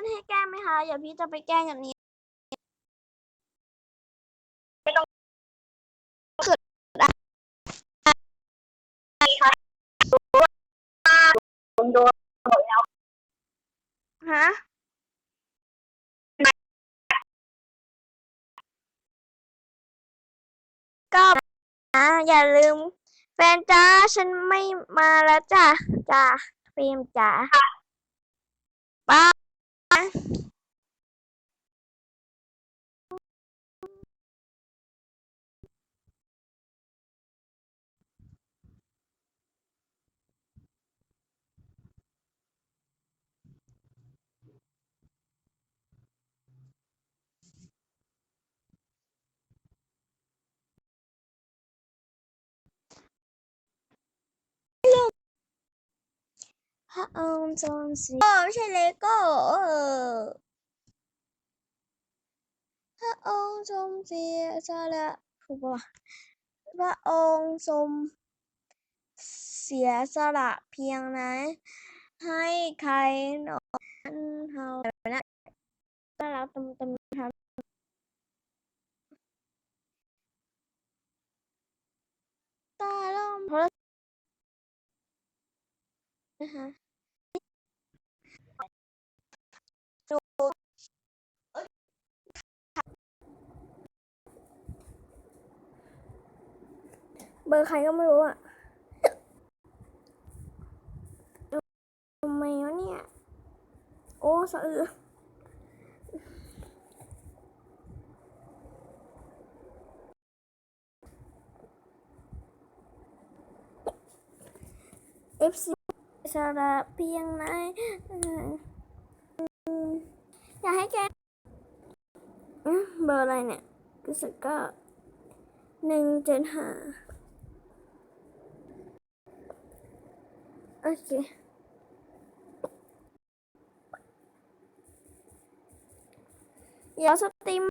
นให้แกล้งไหมคะอย่าพี่จะไปแกล้งอย่างนี้ผมโดนฮะก็นะอย่าลืม แฟนจ้าฉันไม่มาแล้วจ้ะจ้าฟิล์มจ๋าป้า พระองค์ทรงสียโอ้ไม่ใช่เลโก้พระองค์ทรงเสียสละถูกปะพระองค์ทรงเสียสละเพียงไหนให้ใครหนอนเฮานะน่ารักตำตำทำตาล่มเพราะ นะคะเบอร์ใครก็ไม่รู้อะทำไมวะเนี่ย โอ้สะอือ FC สระเพียงไหนอยากให้แกเบอร์อะไรเนี่ยรู้สึกก็หนึ่งเจ็ดห้าโอเคเดี๋ยวสตรีม